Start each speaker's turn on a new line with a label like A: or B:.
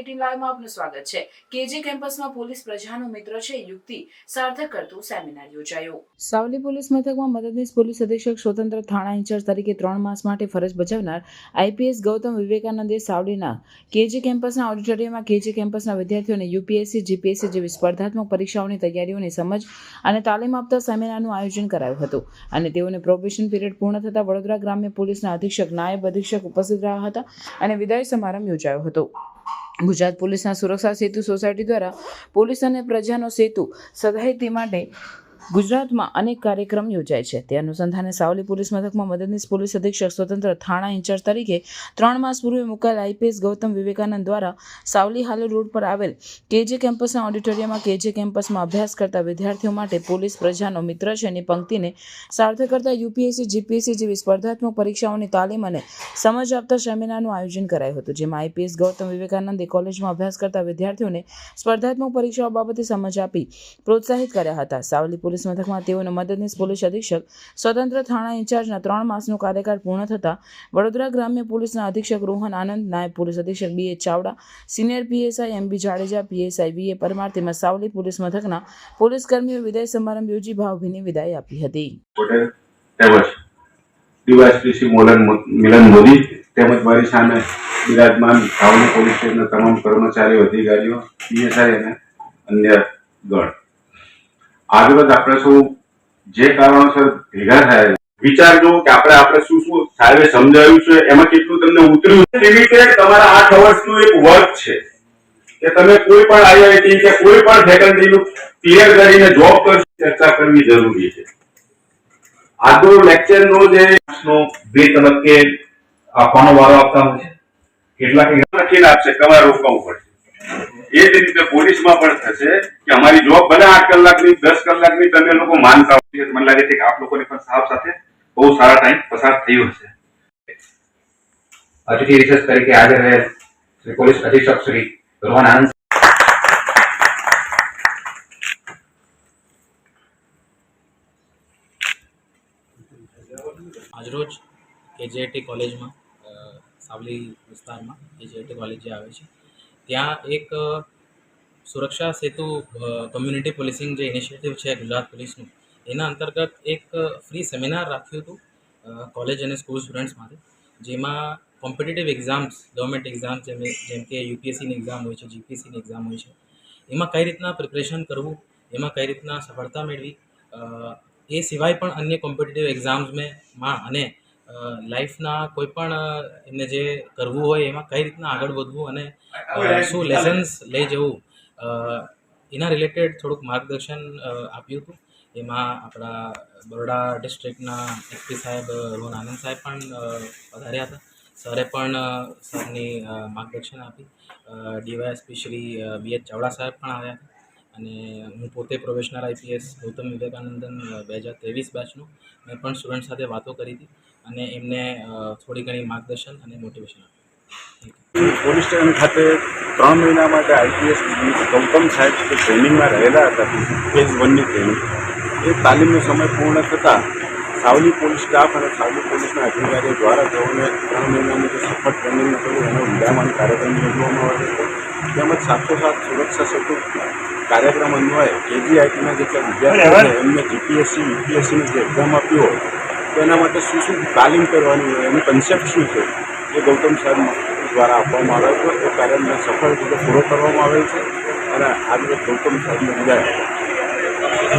A: Eighteen લાઈવમાં આપનું સ્વાગત છે. કેજી કેમ્પસમાં પોલીસ પ્રજાનો મિત્ર છે, યુક્તિ સાર્થક કરતું સેમિનાર યોજાયો. સાવલી પોલીસ મથકમાં મદદનીશ પોલીસ અધિક્ષક સ્વતંત્ર થાણા ઇન્ચાર્જ તરીકે ત્રણ માસ માટે ફરજ બજાવનાર આઈપીએસ ગૌતમ વિવેકાનંદે સાવલીના કેજી કેમ્પસના ઓડિટોરિયમમાં કેજી કેમ્પસના વિદ્યાર્થીઓને યુપીએસસી, જીપીએસસી જેવી સ્પર્ધાત્મક પરીક્ષાઓની તૈયારીઓની સમજ અને તાલીમ આપતા સેમિનારનું આયોજન કરાયું હતું. અને તેઓને પ્રોબેશન પીરિયડ પૂર્ણ થતાં વડોદરા ગ્રામ્ય પોલીસના અધિક્ષક, નાયબ અધિક્ષક ઉપસ્થિત રહ્યા હતા અને વિદાય સમારંભ યોજાયો હતો. ગુજરાત પોલીસના સુરક્ષા સેતુ સોસાયટી દ્વારા પોલીસ અને પ્રજાનો સેતુ સદાય માટે ગુજરાતમાં અનેક કાર્યક્રમ યોજાય છે. તે અનુસંધાને સાવલી પોલીસ મથકમાં મદદનીશ પોલીસ અધિક્ષક સ્વતંત્ર થાણા ઇન્ચાર્જ તરીકે ત્રણ માસ પૂર્વે મુકાયેલ આઈપીએસ ગૌતમ વિવેકાનંદ દ્વારા સાવલી હાલોલ રોડ પર આવેલ કેજે કેમ્પસના ઓડિટોરિયમમાં કેજે કેમ્પસમાં અભ્યાસ કરતા વિદ્યાર્થીઓ માટે પોલીસ પ્રજાનો મિત્ર છે. એની પંક્તિને સાર્થક કરતા યુપીએસસી, જીપીએસસી જેવી સ્પર્ધાત્મક પરીક્ષાઓની તાલીમ અને સમજ આપતા સેમિનારનું આયોજન કરાયું હતું, જેમાં આઈપીએસ ગૌતમ વિવેકાનંદે કોલેજમાં અભ્યાસ કરતા વિદ્યાર્થીઓને સ્પર્ધાત્મક પરીક્ષાઓ બાબતે સમજ આપી પ્રોત્સાહિત કર્યા હતા. સાવલી પોલીસ મથકમાં તેઓનો મદદનીશ પોલીસ અધિક્ષક, સ્વતંત્ર થાણા ઇન્ચાર્જના ત્રણ માસનો કાર્યકાળ પૂર્ણ થતાં વડોદરા ગ્રામ્ય પોલીસના અધિક્ષક રોહન આનંદ નાયબ પોલીસ અધિક્ષક B A Chavda, senior PSI M B Jadeja, PSI V A Parmar તેમજ સાવલી પોલીસ મથકના પોલીસ કર્મીઓ વિદાય સમારંભ યોજી ભાવભીની વિદાય આપી હતી.
B: તેમજ મારી સામે બિરાજમાન ભાવની પોલીસ સ્ટેશનના તમામ કર્મચારીઓ, અધિકારીઓ, પીએસઆઈ અને અન્ય ગણ. આગળ આપણે સૌ જે કારણોસર ભેગા થયા છે, વિચારજો કે આપણે આપણે શું શું સાહેબે સમજાવ્યું છે એમાં કેટલું તમને ઉતર્યું લિમિટેડ તમારા આઠ વર્ષનું એક વર્ક છે? કે તમે કોઈ પણ આઈઆઈટી કે કોઈ પણ ફેકલ્ટીનું ક્લિયર કરીને જોબ કરી ચર્ચા કરવી જરૂરી છે. આજનો લેક્ચરનો જે
C: નો બે તબક્કે આપવાનો વારો આપતા હોય છે. કેટલાક
B: નક્કી આપશે તમારે રોકવું પડશે એ જ રીતે પોલીસમાં પણ થશે કે અમારી જોબ ભલે આઠ કલાકની દસ કલાકની તમે લોકો માનતા હોય મને લાગે છે કે આપ લોકોની પણ સાહેબ સાથે બહુ સારા ટાઈમ પસાર થયો હશે.
C: અતિથિ વિશેષ તરીકે હાજર રહેલ શ્રી પોલીસ અધિક્ષક શ્રી રોહન આનંદ
D: આજરોજ કેજેટી કોલેજમાં સાવલી વિસ્તારમાં કેજેઆઈટી કોલેજ જે આવે છે ત્યાં એક સુરક્ષા સેતુ કમ્યુનિટી પોલીસિંગ જે ઇનિશિયેટિવ છે ગુજરાત પોલીસનું, એના અંતર્ગત એક ફ્રી સેમિનાર રાખ્યું હતું કોલેજ અને સ્કૂલ સ્ટુડન્ટ્સ માટે, જેમાં કોમ્પિટિટિવ એક્ઝામ્સ ગવર્મેન્ટ એક્ઝામ્સ જેમ જેમ કે યુપીએસસીની એક્ઝામ હોય છે જીપીએસસીની એક્ઝામ હોય છે, એમાં કઈ રીતના પ્રિપરેશન કરવું, એમાં કઈ રીતના સફળતા મેળવી એ સિવાય પણ અન્ય કોમ્પિટિટિવ એક્ઝામ્સમાં અને લાઈફના કોઈ પણ એમને જે કરવું હોય એમાં કઈ રીતના આગળ વધવું અને શું લેસન્સ લઈ જવું એના રિલેટેડ થોડુંક માર્ગદર્શન આપ્યું હતું. એમાં આપણા બરોડા ડિસ્ટ્રિક્ટના એસપી સાહેબ રોહન આનંદ સાહેબ પણ વધાર્યા હતા. સરે પણ સરની માર્ગદર્શન આપી. DYSP Shri B H Chavda સાહેબ પણ આવ્યા હતા. અને હું પોતે પ્રોફેશનલ આઈપીએસ ગૌતમ વિવેકાનંદન બે હજાર ત્રેવીસ બેચનું મેં પણ સ્ટુડન્ટ સાથે વાતો કરી હતી અને એમને થોડી ઘણી માર્ગદર્શન અને મોટિવેશન આપ્યું.
E: પોલીસ સ્ટેશન ખાતે ત્રણ મહિના માટે આઈપીએસ ગૌતમ સાહેબ જે ટ્રેનિંગમાં રહેલા હતા ફેઝ વનની ટ્રેનિંગ એ તાલીમનો સમય પૂર્ણ થતાં સાવલી પોલીસ સ્ટાફ અને સાવલી પોલીસના અધિકારીઓ દ્વારા તેઓને ત્રણ મહિનાની જે સફળ ટ્રેનિંગ હતું, એનો વિદાયમાન કાર્યક્રમ યોજવામાં આવ્યો હતો. તેમજ સાથોસાથ સુરક્ષા સેતુ કાર્યક્રમ અન્વયે કેજીઆઈટીના જેટલા વિદ્યાર્થીઓ છે એમને જીપીએસસી યુપીએસસીની જે એક્ઝામ આપી હોય તો એના માટે શું શું તાલીમ કરવાની હોય એનું કન્સેપ્ટ શું છે? એ ગૌતમ સાહેબ દ્વારા આપવામાં આવ્યો હતો એ કાર્યને સફળ રીતે પૂરો કરવામાં આવેલ છે. અને આ રીતે ગૌતમ સાહેબને વિદાય.